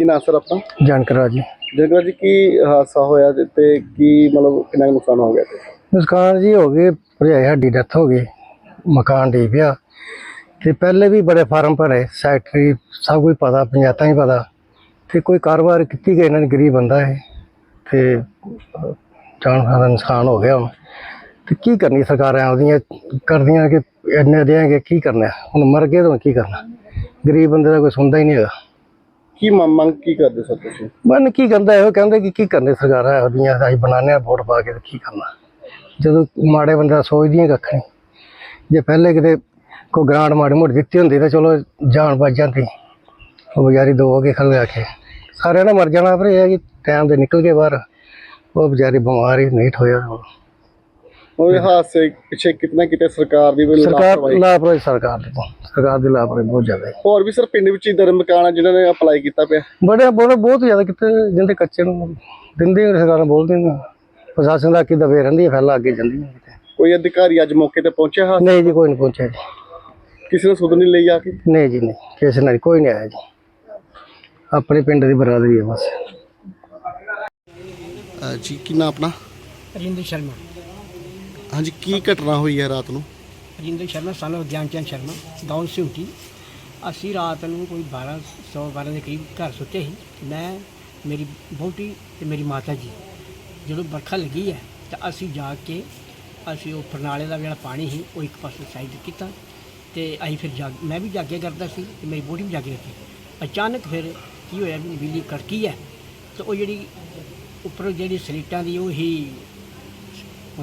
ਕੀ ਨਾਂ ਸਰ ਆਪਣਾ? ਜਾਣਕਾਰਾ ਜੀ। ਜਗਰਾ ਜੀ ਕੀ ਹਾਦਸਾ ਹੋਇਆ ਤੇ- ਤੇ ਕੀ ਮਤਲਬ ਕਿੰਨਾ ਕੁ ਨੁਕਸਾਨ ਹੋ ਗਿਆ ਤੇ? ਨੁਕਸਾਨ ਜੀ ਹੋ ਗਏ ਭਰਜਾਈ ਸਾਡੀ ਡੈਥ ਹੋ ਗਈ ਮਕਾਨ ਡੇ ਪਿਆ। ਤੇ ਪਹਿਲੇ ਵੀ ਬੜੇ ਫਾਰਮ ਭਰੇ ਸੈਕਟਰੀ ਸਭ ਕੁਝ ਪਤਾ ਪੰਚਾਇਤਾਂ ਹੀ ਪਤਾ। ਤੇ ਕੋਈ ਕਾਰੋਬਾਰ ਕੀਤੀ ਗਈ ਇਹਨਾਂ ਨੇ ਗਰੀਬ ਬੰਦਾ ਹੈ ਤੇ ਅਹ, ਜਾਨ ਦਾ ਨੁਕਸਾਨ ਹੋ ਗਿਆ ਹੁਣ। ਤੇ ਕੀ ਕਰਨੀ ਸਰਕਾਰਾਂ ਉਹਦੀਆਂ ਕਰਦੀਆਂ ਕਿ ਇੰਨੇ ਦੇਣਗੇ ਕੀ ਕਰਨਾ? ਹੁਣ ਮਰ ਗਏ ਤਾਂ ਹੁਣ ਕੀ ਕਰਨਾ? ਗਰੀਬ ਬੰਦੇ ਦਾ ਕੋਈ ਸੁਣਦਾ ਹੀ ਨਹੀਂ ਹੈਗਾ। ਕੀ ਮ- ਮੰਗ ਕੀ ਕਰਦੇ ਸਰ ਤੁਸੀਂ? ਮਨ ਕੀ ਕਹਿੰਦਾ ਇਹੋ ਕਹਿੰਦੇ ਕਿ ਕੀ ਕਰਨੇ ਸਰਕਾਰਾਂ ਇਹੋ ਜਿਹੀਆਂ, ਅਸੀਂ ਬਣਾਉਂਦੇ ਆ ਵੋਟ ਪਾ ਕੇ ਤੇ ਕੀ ਕਰਨਾ। ਜਦੋਂ ਮਾੜੇ ਬੰਦਾ ਦਾ ਸੋਚਦੀਆਂ ਕੱਖ ਨਹੀਂ। ਜੇ ਪਹਿਲੇ ਕਿਤੇ ਕੋਈ ਗ੍ਰਾਂਟ ਮਾੜੀ ਮੋਟੀ ਦਿੱਤੀ ਹੁੰਦੀ ਤਾਂ ਚਲੋ ਜਾਨ ਬਚ ਜਾਂਦੀ। ਉਹ ਵਿਚਾਰੀ ਦੋ ਹੋ ਕੇ ਖਲ ਗਿਆ ਕੇ। ਸਾਰਿਆਂ ਨੇ ਮਰ ਜਾਣਾ, ਪਰ ਇਹ ਹੈ ਕਿ ਟਾਈਮ ਦੇ ਨਿਕਲ ਕੇ ਬਾਹਰ। ਉਹ ਵਿਚਾਰੀ ਬਿਮਾਰ ਹੀ ਨਹੀਂ ਹੋਇਆ। ਉਹ ਇਹ ਹਾਦਸੇ ਪਿੱਛੇ ਕਿਤਨਾ ਕਿਤੇ ਸਰਕਾਰ ਦੀ ਵੀ ਸਰਕਾਰ ਲਾਪਰਵਾਹੀ। ਲਾਪਰਵਾਹੀ ਸਰਕਾਰ ਦੀ। ਸਰਕਾਰ ਦੀ ਲਾਪਰਵਾਹੀ ਬਹੁਤ ਜ਼ਿਆਦਾ ਹੈ। ਹੋਰ ਵੀ ਸਰ ਪਿੰਡ ਵਿੱਚ ਹੀ ਦਰ ਮਕਾਨ ਆ ਜਿਨ੍ਹਾਂ ਨੇ ਅਪਲਾਈ ਕੀਤਾ ਪਿਆ? ਬੜੇ ਬੜੇ ਬਹੁਤ ਜ਼ਿਆਦਾ ਕਿਤੇ ਜਿੰਦੇ ਕੱਚੇ ਨੂੰ ਦਿੰਦੇ ਹੀ ਸਰਕਾਰਾਂ ਬੋਲਦੀਆਂ ਨੇ। ਪ੍ਰਸ਼ਾਸਨ ਦਾ ਕੀ ਦਵੇ ਰਹਿੰਦੀ ਹੈ ਫੈਲਾ ਅੱਗੇ ਜਾਂਦੀ ਹੈ ਕਿਤੇ। ਕੋਈ ਅਧਿਕਾਰੀ ਅੱਜ ਮੌਕੇ ਤੇ ਪਹੁੰਚਿਆ ਹਾਂ ਨਹੀਂ ਜੀ ਕੋਈ ਨਹੀਂ ਪਹੁੰਚਿਆ ਜੀ। ਕਿਸੇ ਨੇ ਸੁਧ ਨਹੀਂ ਲਈ ਆ ਕੇ? ਨਹੀਂ ਜੀ ਨਹੀਂ। ਕਿਸੇ ਨਾਲ ਕੋਈ ਨਹੀਂ ਆਇਆ ਜੀ। ਆਪਣੇ ਪਿੰਡ ਦੀ ਬਰਾਦਰੀ ਹੈ ਬਸ। ਜੀ ਕੀ ਨਾਂ ਆਪਣਾ? ਰਜਿੰਦਰ ਸ਼ਰਮਾ। ਹਾਂਜੀ, ਕੀ ਘਟਨਾ ਹੋਈ ਹੈ ਰਾਤ ਨੂੰ? ਰਜਿੰਦਰ ਸ਼ਰਮਾ, ਸਾਨੂੰ ਗਿਆਨ ਚੰਦ ਸ਼ਰਮਾ ਗਾਉਂ ਸਿਉਂਟੀ। ਅਸੀਂ ਰਾਤ ਨੂੰ ਕੋਈ 12 ਸੌ 12 ਦੇ ਕਰੀਬ ਘਰ ਸੁੱਤੇ ਸੀ। ਮੈਂ, ਮੇਰੀ ਵਹੁਟੀ ਤੇ ਮੇਰੀ ਮਾਤਾ ਜੀ, ਜਦੋਂ ਵਰਖਾ ਲੱਗੀ ਹੈ, ਤਾਂ ਅਸੀਂ ਜਾ ਕੇ ਅਸੀਂ ਉਹ ਪ੍ਰਣਾਲੇ ਦਾ ਜਿਹੜਾ ਪਾਣੀ ਸੀ, ਉਹ ਇੱਕ ਪਾਸੇ ਸਾਈਡ ਕੀਤਾ ਤੇ ਅਸੀਂ ਫਿਰ ਜਾ ਮੈਂ ਵੀ ਜਾਗਿਆ ਕਰਦਾ ਸੀ ਤੇ ਮੇਰੀ ਵਹੁਟੀ ਵੀ ਜਾਗਿਆ ਸੀ। ਅਚਾਨਕ ਫਿਰ ਕੀ ਹੋਇਆ, ਵੀ ਬਿਜਲੀ ਕੜਕੀ ਹੈ, ਤੇ ਉਹ ਜਿਹੜੀ ਉੱਪਰੋਂ ਜਿਹੜੀ ਸਲੀਟਾਂ ਦੀ ਉਹ ਹੀ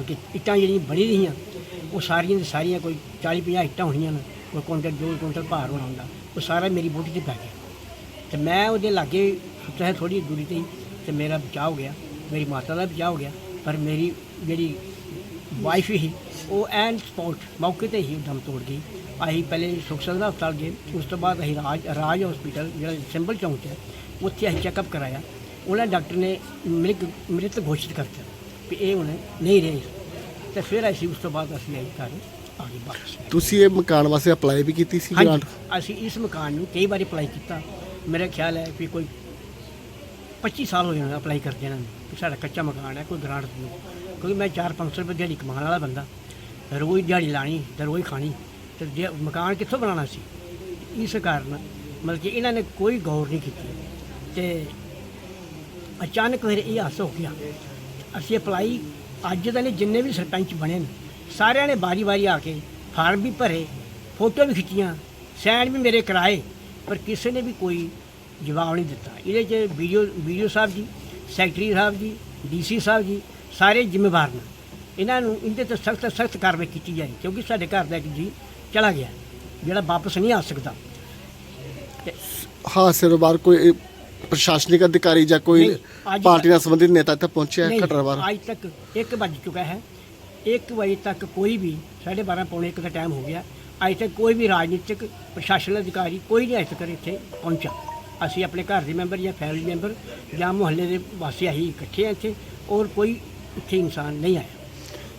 ਕਿਉਂਕਿ ਇੱਟਾਂ ਜਿਹੜੀਆਂ ਬਣੀ ਰਹੀਆਂ, ਉਹ ਸਾਰੀਆਂ ਦੀਆਂ ਸਾਰੀਆਂ ਕੋਈ 40 50 ਇੱਟਾਂ ਹੋਣੀਆਂ ਨੇ, ਕੋਈ ਕੁਇੰਟਲ ਦੋ ਕੁਇੰਟਲ ਭਾਰ ਹੋਣਾ ਹੁੰਦਾ, ਉਹ ਸਾਰਾ ਮੇਰੀ ਬੋਟੀ 'ਚ ਪੈ ਗਿਆ। ਤੇ ਮੈਂ ਉਹਦੇ ਲਾਗੇ ਸੁੱਤਾ ਹੈ ਥੋੜੀ ਦੂਰੀ ਤੇ ਹੀ, ਤੇ ਮੇਰਾ ਬਚਾਅ ਹੋ ਗਿਆ, ਮੇਰੀ ਮਾਤਾ ਦਾ ਬਚਾਅ ਹੋ ਗਿਆ, ਪਰ ਮੇਰੀ ਜਿਹੜੀ ਵਾਈਫ ਸੀ, ਉਹ ਐਨ ਸਪੌਟ ਮੌਕੇ ਤੇ ਹੀ ਦਮ ਤੋੜ ਗਈ। ਅਸੀਂ ਪਹਿਲੇ ਸੁਖ ਦਾ ਹਸਪਤਾਲ ਗਏ, ਉਸ ਤੋਂ ਬਾਅਦ ਅਸੀਂ ਰਾਜ ਰਾਜ ਹਸਪੀਟਲ ਜਿਹੜਾ ਸਿੰਬਲ ਚੌਂਕ 'ਚ ਹੈ, ਉੱਥੇ ਅਸੀਂ ਚੈੱਕਅਪ ਕਰਾਇਆ। ਉਹਨਾਂ ਡਾਕਟਰ ਨੇ ਮ੍ਰਿਤ ਮ੍ਰਿਤ ਘੋਸ਼ਿਤ ਕਰਤਾ। ਵੀ ਇਹ ਹੁਣ ਨਹੀਂ ਰਹੇ। ਤੇ ਫਿਰ ਅਸੀਂ ਉਸ ਤੋਂ ਬਾਅਦ ਅਸੀਂ ਆਈ ਘਰ ਆ ਗਏ ਵਾਪਸ ਤੁਸੀਂ ਇਹ ਮਕਾਨ ਵਾਸਤੇ ਅਪਲਾਈ ਵੀ ਕੀਤੀ ਸੀ ਹਾਂਜੀ ਅਸੀਂ ਇਸ ਮਕਾਨ ਨੂੰ ਕਈ ਵਾਰੀ ਅਪਲਾਈ ਕੀਤਾ। ਮੇਰਾ ਖਿਆਲ ਹੈ ਵੀ ਕੋਈ 25 ਸਾਲ ਹੋ ਜਾਣਾ ਅਪਲਾਈ ਕਰਦੇ ਇਹਨਾਂ ਨੂੰ। ਸਾਡਾ ਕੱਚਾ ਮਕਾਨ ਹੈ ਕੋਈ ਗ੍ਰਾਂਟ ਦਿਓ ਕਿਉਂਕਿ ਮੈਂ 4-500 ਰੁਪਏ ਦਿਹਾੜੀ ਕਮਾਉਣ ਵਾਲਾ ਬੰਦਾ। ਰੋਜ਼ ਦਿਹਾੜੀ ਲਾਣੀ ਤੇ ਰੋਜ਼ ਖਾਣੀ। ਤੇ ਜੇ ਮਕਾਨ ਕਿੱਥੋਂ ਬਣਾਉਣਾ ਸੀ? ਇਸ ਕਾਰਨ ਮਤਲਬ ਕਿ ਇਹਨਾਂ ਨੇ ਕੋਈ ਗੌਰ ਨਹੀਂ ਕੀਤੀ। ਤੇ ਅਚਾਨਕ ਫਿਰ ਇਹ ਹਾਦਸਾ ਹੋ ਗਿਆ। ਅਸੀਂ ਅਪਲਾਈ ਅੱਜ ਦੇ ਲਈ ਜਿੰਨੇ ਵੀ ਸਰਪੰਚ ਬਣੇ ਨੇ, ਸਾਰਿਆਂ ਨੇ ਵਾਰੀ-ਵਾਰੀ ਆ ਕੇ ਫਾਰਮ ਵੀ ਭਰੇ ਫੋਟੋ ਵੀ ਖਿੱਚੀਆਂ ਸਾਈਨ ਵੀ ਮੇਰੇ ਕਰਾਏ, ਪਰ ਕਿਸੇ ਨੇ ਵੀ ਕੋਈ ਜਵਾਬ ਨਹੀਂ ਦਿੱਤਾ। ਇਹਦੇ 'ਚ video video Sahib ji secretary Sahib ji DC Sahib ji, ਸਾਰੇ ਜ਼ਿੰਮੇਵਾਰ ਨੇ। ਇਹਨਾਂ ਨੂੰ ਇਹਦੇ ਤੇ ਸਖਤ ਸਖਤ ਕਾਰਵਾਈ ਕੀਤੀ ਜਾਏ, ਕਿਉਂਕਿ ਸਾਡੇ ਘਰ ਦਾ ਇੱਕ ਜੀ ਚਲਾ ਗਿਆ, ਜਿਹੜਾ ਵਾਪਸ ਨਹੀਂ ਆ ਸਕਦਾ। ਹਾਦਸੇ ਤੋਂ ਬਾਅਦ ਕੋਈ ਪ੍ਰਸ਼ਾਸਨਿਕ ਅਧਿਕਾਰੀ ਜਾਂ ਕੋਈ ਪਾਰਟੀ ਨਾਲ ਸੰਬੰਧਿਤ ਨੇਤਾ ਇੱਥੇ ਪਹੁੰਚਿਆ ਘਟਨਾ ਬਾਅਦ ਅੱਜ ਤੱਕ 1 ਵੱਜ ਚੁੱਕਾ ਹੈ। 1 ਵਜੇ ਤੱਕ ਕੋਈ ਵੀ 12:30 ਪੌਣੇ 1 ਦਾ ਟਾਈਮ ਹੋ ਗਿਆ। ਅੱਜ ਤੱਕ ਕੋਈ ਵੀ ਰਾਜਨੀਤਿਕ ਪ੍ਰਸ਼ਾਸਨ ਅਧਿਕਾਰੀ ਕੋਈ ਨਹੀਂ ਅੱਜ ਤੱਕ ਇੱਥੇ ਪਹੁੰਚਾ ਅਸੀਂ ਆਪਣੇ ਘਰ ਦੇ ਮੈਂਬਰ ਜਾਂ ਫੈਮਿਲੀ ਮੈਂਬਰ ਜਾਂ ਮੁਹੱਲੇ ਦੇ ਵਾਸੀ ਅਸੀਂ ਇਕੱਠੇ ਹਾਂ ਇੱਥੇ ਔਰ ਕੋਈ ਇੱਥੇ ਇਨਸਾਨ ਨਹੀਂ ਆਇਆ।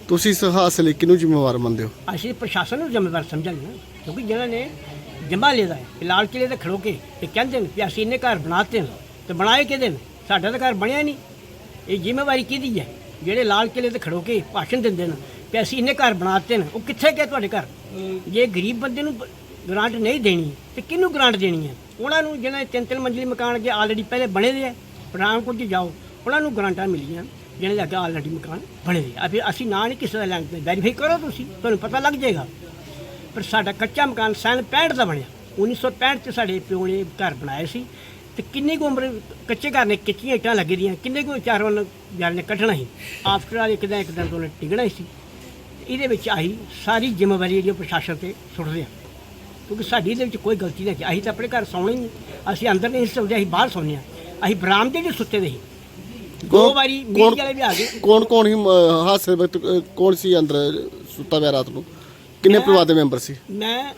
ਤੁਸੀਂ ਇਸ ਹਾਦਸੇ ਲਈ ਕਿਹਨੂੰ ਜ਼ਿੰਮੇਵਾਰ ਮੰਨਦੇ ਹੋ? ਅਸੀਂ ਪ੍ਰਸ਼ਾਸਨ ਨੂੰ ਜ਼ਿੰਮੇਵਾਰ ਸਮਝਾਂਗੇ ਨਾ ਕਿਉਂਕਿ ਜਿਹਨਾਂ ਨੇ ਜਮਾ ਲਿਆ ਹੈ। ਲਾਲ ਕਿਲੇ ਤੇ ਖੜੋ ਕੇ ਤੇ ਕਹਿੰਦੇ ਨੇ ਕਿ ਅਸੀਂ ਇਹਨੇ ਘਰ ਬਣਾਤੇ ਨੇ ਤੇ ਬਣਾਏ ਕਿਹਦੇ ਨੇ? ਸਾਡਾ ਤਾਂ ਘਰ ਬਣਿਆ ਨਹੀਂ। ਇਹ ਜ਼ਿੰਮੇਵਾਰੀ ਕਿਹਦੀ ਹੈ? ਜਿਹੜੇ ਲਾਲ ਕਿਲੇ ਤੇ ਖੜੋ ਕੇ ਭਾਸ਼ਣ ਦਿੰਦੇ ਨੇ ਕਿ ਅਸੀਂ ਇਹਨੇ ਘਰ ਬਣਾਤੇ ਨੇ ਉਹ ਕਿੱਥੇ ਗਏ ਤੁਹਾਡੇ ਘਰ? ਜੇ ਗਰੀਬ ਬੰਦੇ ਨੂੰ ਗ੍ਰਾਂਟ ਨਹੀਂ ਦੇਣੀ ਤੇ ਕਿਹਨੂੰ ਗ੍ਰਾਂਟ ਦੇਣੀ ਹੈ? ਉਹਨਾਂ ਨੂੰ ਜਿਹਨਾਂ ਦੇ ਤਿੰਨ ਤਿੰਨ ਮੰਜ਼ਲੀ ਮਕਾਨ ਅੱਗੇ ਆਲਰੇਡੀ ਪਹਿਲੇ ਬਣੇ ਦੇ ਹੈ ਪਠਾਨਕੋਟ 'ਚ ਜਾਓ ਉਹਨਾਂ ਨੂੰ ਗ੍ਰਾਂਟਾਂ ਮਿਲੀਆਂ ਜਿਹਨਾਂ ਦੇ ਅੱਗੇ ਆਲਰੇਡੀ ਮਕਾਨ ਬਣੇ ਦੇ ਆ। ਫਿਰ ਅਸੀਂ ਨਾ ਨਹੀਂ ਕਿਸੇ ਦਾ ਤੇ ਵੈਰੀਫਾਈ ਕਰੋ ਤੁਸੀਂ ਤੁਹਾਨੂੰ ਪਤਾ ਲੱਗ ਜਾਏਗਾ। ਪਰ ਸਾਡਾ ਕੱਚਾ ਮਕਾਨ ਸਨ 65 ਦਾ ਬਣਿਆ। 1965 ਚ ਸਾਡੇ ਪਿਓ ਨੇ ਘਰ ਬਣਾਏ ਸੀ। ਤੇ ਕਿੰਨੀ ਕੁ ਉਮਰ ਕੱਚੇ ਘਰ ਨੇ ਕਿੱਚੀਆਂ ਇੱਟਾਂ ਲੱਗੀ ਦੀਆਂ ਕਿੰਨੇ ਕੁ ਚਾਰ ਵੱਲ ਯਾਰ ਨੇ ਕੱਢਣਾ ਸੀ। ਆਫਟਰ ਆਲ ਇੱਕ ਦਿਨ ਇੱਕ ਦਿਨ ਤੋਂ ਟਿਕਣਾ ਸੀ। ਇਹਦੇ ਵਿੱਚ ਆਹੀ ਸਾਰੀ ਜ਼ਿੰਮੇਵਾਰੀ ਜਿਹੜੀ ਪ੍ਰਸ਼ਾਸਨ ਤੇ ਸੁੱਟਦੇ ਆ। ਕਿਉਂਕਿ ਸਾਡੀ ਇਹਦੇ ਵਿੱਚ ਕੋਈ ਗਲਤੀ ਨਹੀਂ ਅਸੀਂ ਤਾਂ ਆਪਣੇ ਘਰ ਸੌਣਾ ਹੀ ਨਹੀਂ ਅਸੀਂ ਅੰਦਰ ਨਹੀਂ ਸੌਂਦੇ ਅਸੀਂ ਬਾਹਰ ਸੌਂਦੇ ਹਾਂ ਅਸੀਂ ਬਰਾਮਦੇ 'ਚ ਸੁੱਤੇ ਦੇ ਸੀ। ਦੋ ਵਾਰੀ ਮੀਡੀਆ ਵਾਲੇ ਵੀ ਆ ਗਏ। ਕੌਣ ਕੌਣ ਹੀ ਵਕਤ ਅਹ, ਕੌਣ ਸੀ ਅੰਦਰ ਸੁੱਤਾ ਪਿਆ ਰਾਤ ਨੂੰ? ਕਿੰਨੇ ਪਰਿਵਾਰ ਦੇ ਮੈਂਬਰ ਸੀ? ਮੈਂ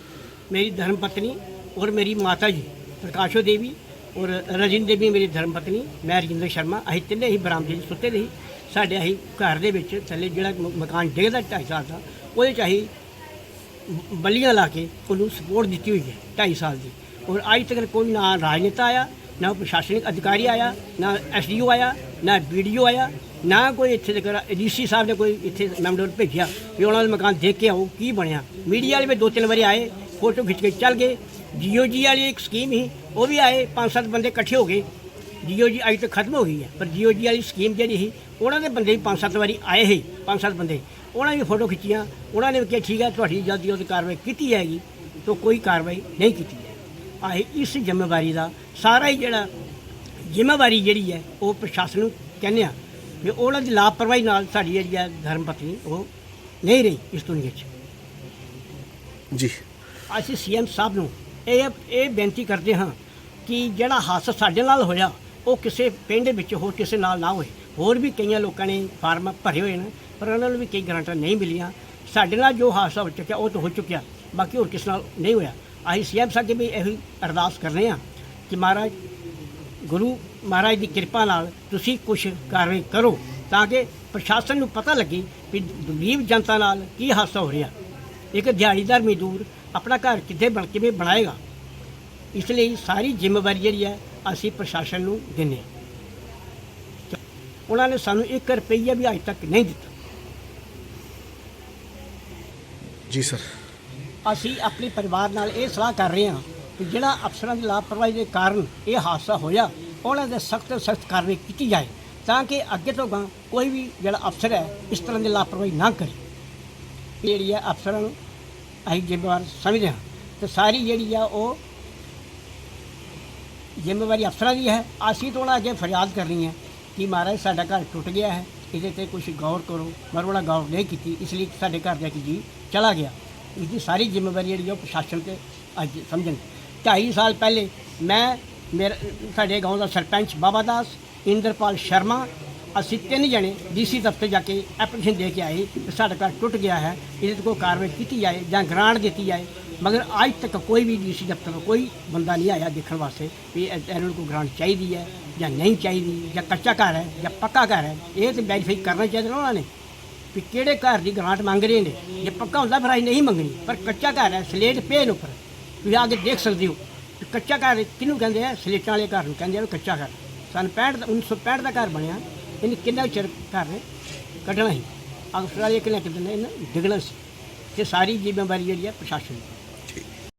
ਮੇਰੀ ਧਰਮ ਪਤਨੀ ਔਰ ਮੇਰੀ ਮਾਤਾ ਜੀ ਪ੍ਰਕਾਸ਼ੋ ਦੇਵੀ ਔਰ ਰਜਿੰਦ ਦੇਵੀ ਮੇਰੀ ਧਰਮ ਪਤਨੀ ਮੈਂ ਰਜਿੰਦਰ ਸ਼ਰਮਾ। ਅਸੀਂ ਤਿੰਨੇ ਹੀ ਬਰਾਮਦੇ 'ਚ ਸੁੱਤੇ ਸੀ। ਸਾਡੇ ਅਸੀਂ ਘਰ ਦੇ ਵਿੱਚ ਥੱਲੇ ਜਿਹੜਾ ਮ- ਮਕਾਨ ਡਿੱਗਦਾ ਢਾਈ ਸਾਲ ਦਾ ਉਹਦੇ 'ਚ ਅਸੀਂ ਬ- ਬੱਲੀਆਂ ਲਾ ਕੇ ਉਹਨੂੰ ਸਪੋਰਟ ਦਿੱਤੀ ਹੋਈ ਹੈ ਢਾਈ ਸਾਲ ਦੀ। ਔਰ ਅੱਜ ਤੱਕ ਕੋਈ ਨਾ ਰਾਜਨੇਤਾ ਆਇਆ ਨਾ ਪ੍ਰਸ਼ਾਸਨਿਕ ਅਧਿਕਾਰੀ ਆਇਆ, ਨਾ ਐਸਡੀਓ ਆਇਆ, ਨਾ ਵੀਡੀਓ ਆਇਆ, ਨਾ ਕੋਈ ਇੱਥੇ ਤੱਕ ਡੀਸੀ ਸਾਹਿਬ ਨੇ ਕੋਈ ਇੱਥੇ ਮੈਂਬਰ ਭੇਜਿਆ ਵੀ ਉਹਨਾਂ ਦਾ ਮਕਾਨ ਦੇਖ ਕੇ ਆਓ ਕੀ ਬਣਿਆ। ਮੀਡੀਆ ਵਾਲੇ ਵੀ ਦੋ ਤਿੰਨ ਵਾਰੀ ਆਏ, ਫੋਟੋ ਖਿੱਚ ਕੇ ਚੱਲ ਗਏ। ਜੀਓ ਜੀ ਵਾਲੀ ਇੱਕ ਸਕੀਮ ਸੀ, ਉਹ ਵੀ ਆਏ ਪੰਜ ਸੱਤ ਬੰਦੇ ਇਕੱਠੇ ਹੋ ਗਏ। ਜੀਓ ਜੀ ਅੱਜ ਤੱਕ ਖਤਮ ਹੋ ਗਈ ਹੈ, ਪਰ ਜੀਓ ਜੀ ਵਾਲੀ ਸਕੀਮ ਜਿਹੜੀ ਸੀ, ਉਹਨਾਂ ਦੇ ਬੰਦੇ ਪੰਜ ਸੱਤ ਵਾਰੀ ਆਏ ਸੀ ਪੰਜ ਸੱਤ ਬੰਦੇ। ਉਹਨਾਂ ਨੇ ਵੀ ਫੋਟੋ ਖਿੱਚੀਆਂ, ਉਹਨਾਂ ਨੇ ਵੀ ਕਿਹਾ, ਠੀਕ ਹੈ, ਤੁਹਾਡੀ ਜਲਦੀ ਉਹਦੀ ਕਾਰਵਾਈ ਕੀਤੀ ਹੈਗੀ ਤਾਂ ਕੋਈ ਕਾਰਵਾਈ ਨਹੀਂ ਕੀਤੀ ਹੈ ਆਹੀ ਇਸ ਜ਼ਿੰਮੇਵਾਰੀ ਦਾ ਸਾਰਾ ਹੀ ਜਿਹੜਾ ਜ਼ਿੰਮੇਵਾਰੀ ਜਿਹੜੀ ਹੈ ਉਹ ਪ੍ਰਸ਼ਾਸਨ ਨੂੰ ਕਹਿੰਦੇ ਆ ਵੀ ਉਹਨਾਂ ਦੀ ਲਾਪਰਵਾਹੀ ਨਾਲ ਸਾਡੀ ਜਿਹੜੀ ਹੈ ਧਰਮ ਪਤਨੀ ਉਹ ਨਹੀਂ ਰਹੀ ਇਸ ਦੁਨੀਆ 'ਚ ਜੀ। ਅਸੀਂ ਸੀਐਮ ਸਾਹਿਬ ਨੂੰ ਇਹ ਇਹ ਬੇਨਤੀ ਕਰਦੇ ਹਾਂ ਕਿ ਜਿਹੜਾ ਹਾਦਸਾ ਸਾਡੇ ਨਾਲ ਹੋਇਆ ਉਹ ਕਿਸੇ ਪਿੰਡ ਵਿੱਚ ਹੋਰ ਕਿਸੇ ਨਾਲ ਨਾ ਹੋਏ। ਹੋਰ ਵੀ ਕਈਆਂ ਲੋਕਾਂ ਨੇ ਫਾਰਮ ਭਰੇ ਹੋਏ ਨੇ ਪਰ ਉਹਨਾਂ ਨੂੰ ਵੀ ਕਈ ਗਰੰਟਾਂ ਨਹੀਂ ਮਿਲੀਆਂ। ਸਾਡੇ ਨਾਲ ਜੋ ਹਾਦਸਾ ਹੋ ਚੁੱਕਿਆ ਉਹ ਤਾਂ ਹੋ ਚੁੱਕਿਆ। ਬਾਕੀ ਹੋਰ ਕਿਸੇ ਨਾਲ ਨਹੀਂ ਹੋਇਆ। ਅਸੀਂ ਸੀਐਮ ਸਾਹਿਬ ਅੱਗੇ ਵੀ ਇਹੀ ਅਰਦਾਸ ਕਰ ਰਹੇ ਹਾਂ ਕਿ ਮਹਾਰਾਜ, ਗੁਰੂ ਮਹਾਰਾਜ ਦੀ ਕਿਰਪਾ ਨਾਲ ਤੁਸੀਂ ਕੁਝ ਕਾਰਵਾਈ ਕਰੋ ਤਾਂ ਕਿ ਪ੍ਰਸ਼ਾਸਨ ਨੂੰ ਪਤਾ ਲੱਗੇ ਵੀ ਗਰੀਬ ਜਨਤਾ ਨਾਲ ਕੀ ਹਾਦਸਾ ਹੋ ਰਿਹਾ। ਇੱਕ ਦਿਹਾੜੀਦਾਰ ਮਜ਼ਦੂਰ ਆਪਣਾ ਘਰ ਕਿੱਥੇ ਬਣ ਕਿਵੇਂ ਬਣਾਏਗਾ। ਇਸ ਲਈ ਸਾਰੀ ਜ਼ਿੰਮੇਵਾਰੀ ਜਿਹੜੀ ਹੈ ਅਸੀਂ ਪ੍ਰਸ਼ਾਸਨ ਨੂੰ ਦਿੰਦੇ ਹਾਂ। ਉਹਨਾਂ ਨੇ ਸਾਨੂੰ 1 ਰੁਪਈਆ ਵੀ ਅਜੇ ਤੱਕ ਨਹੀਂ ਦਿੱਤਾ। ਜੀ ਸਰ। ਅਸੀਂ ਆਪਣੇ ਪਰਿਵਾਰ ਨਾਲ ਇਹ ਸਲਾਹ ਕਰ ਰਹੇ ਹਾਂ ਕਿ ਜਿਹੜਾ ਅਫਸਰਾਂ ਦੀ ਲਾਪਰਵਾਹੀ ਦੇ ਕਾਰਨ ਇਹ ਹਾਦਸਾ ਹੋਇਆ, ਉਹਨਾਂ ਦੇ ਸਖਤ ਸਖਤ ਕਾਰਵਾਈ ਕੀਤੀ ਜਾਏ ਤਾਂ ਕਿ ਅੱਗੇ ਤੋਂ ਗਾਂ ਕੋਈ ਵੀ ਜਿਹੜਾ ਅਫਸਰ ਹੈ, ਇਸ ਤਰ੍ਹਾਂ ਦੀ ਲਾਪਰਵਾਹੀ ਨਾ ਕਰੇ। ਇਹ ਜਿਹੜੀ ਹੈ ਅਫਸਰਾਂ ਨੂੰ ਅਸੀਂ ਜ਼ਿੰਮੇਵਾਰ ਸਮਝਦੇ ਹਾਂ ਤੇ ਸਾਰੀ ਜਿਹੜੀ ਆ ਉਹ ਜ਼ਿੰਮੇਵਾਰੀ ਅਫਸਰਾਂ ਦੀ ਹੈ। ਅਸੀਂ ਤੋਂ ਉਹਨਾਂ ਅੱਗੇ ਫਰਿਆਦ ਕਰਨੀ ਹੈ ਕਿ ਮਹਾਰਾਜ ਸਾਡਾ ਘਰ ਟੁੱਟ ਗਿਆ ਹੈ, ਇਹਦੇ ਤੇ ਕੁਝ ਗੌਰ ਕਰੋ। ਪਰ ਉਹਨਾਂ ਗੌਰ ਨਹੀਂ ਕੀਤੀ, ਇਸ ਲਈ ਸਾਡੇ ਘਰ ਦਾ ਇੱਕ ਜੀ ਚਲਾ ਗਿਆ। ਇਸ ਦੀ ਸਾਰੀ ਜ਼ਿੰਮੇਵਾਰੀ ਜਿਹੜੀ ਉਹ ਪ੍ਰਸ਼ਾਸਨ ਤੇ ਅੱਜ ਸਮਝਣ। ਢਾਈ ਸਾਲ ਪਹਿਲੇ ਮੈਂ ਮੇਰਾ, ਸਾਡੇ ਗਾঁव ਦਾ ਸਰਪੰਚ ਬਾਬਾ ਦਾਸ, ਇੰਦਰਪਾਲ ਸ਼ਰਮਾ, ਅਸੀਂ ਤਿੰਨ ਜਣੇ ਡੀਸੀ ਦਫ਼ਤਰ ਜਾ ਕੇ ਐਪਲੀਕੇਸ਼ਨ ਦੇ ਕੇ ਆਏ ਕਿ ਸਾਡਾ ਘਰ ਟੁੱਟ ਗਿਆ ਹੈ, ਇਹਦੇ ਤੇ ਕੋਈ ਕਾਰਵਾਈ ਕੀਤੀ ਜਾਏ ਜਾਂ ਗ੍ਰਾਂਟ ਦਿੱਤੀ ਜਾਏ। ਮਗਰ ਅੱਜ ਤੱਕ ਕੋਈ ਵੀ ਡੀਸੀ ਦਫ਼ਤਰ ਕੋਈ ਬੰਦਾ ਨਹੀਂ ਆਇਆ ਦੇਖਣ ਵਾਸਤੇ ਵੀ ਇਹਨਾਂ ਨੂੰ ਕੋਈ ਗ੍ਰਾਂਟ ਚਾਹੀਦੀ ਹੈ ਜਾਂ ਨਹੀਂ ਚਾਹੀਦੀ, ਜਾਂ ਕੱਚਾ ਘਰ ਹੈ ਜਾਂ ਪੱਕਾ ਘਰ ਹੈ। ਇਹ ਤੇ ਵੈਰੀਫਾਈ ਕਰਨਾ ਚਾਹੀਦਾ ਨਾ ਉਹਨਾਂ ਨੇ। ਵੀ ਕਿਹੜੇ ਘਰ ਦੀ ਗ੍ਰਾਂਟ ਮੰਗ ਰਹੇ ਨੇ? ਜੇ ਪੱਕਾ ਹੁੰਦਾ ਫਿਰ ਅਸੀਂ ਨਹੀਂ ਮੰਗਣੀ। ਪਰ ਕੱਚਾ ਘਰ ਹੈ, ਸਲੇਟ ਪੇਨ ਉੱਪਰ। ਤੁਸੀਂ ਆ ਕੇ ਦੇਖ ਸਕਦੇ ਹੋ ਵੀ ਕੱਚਾ ਘਰ ਕਿਹਨੂੰ ਕਹਿੰਦੇ ਆ? ਸਲੇਟਾਂ ਵਾਲੇ ਘਰ ਨੂੰ ਕਹਿੰਦੇ ਆ ਕੱਚਾ ਘਰ। ਸਨ 65 ਦਾ 1965 ਦਾ ਘਰ ਬਣਿਆ। ਇਹਨੇ ਕਿੰਨਾ ਚਿਰ ਘਰ ਕੱਢਣਾ ਸੀ ਅਫਸਰਾਂ ਵਾਲੇ ਕਿੰਨਾ ਕਿੰਨਾ ਇਹਨਾਂ ਡਿੱਗਣਾ ਸੀ ਤੇ ਸਾਰੀ ਜ਼ਿੰਮੇਵਾਰੀ ਜਿਹੜੀ ਹੈ ਪ੍ਰਸ਼ਾਸਨ ਦੀ।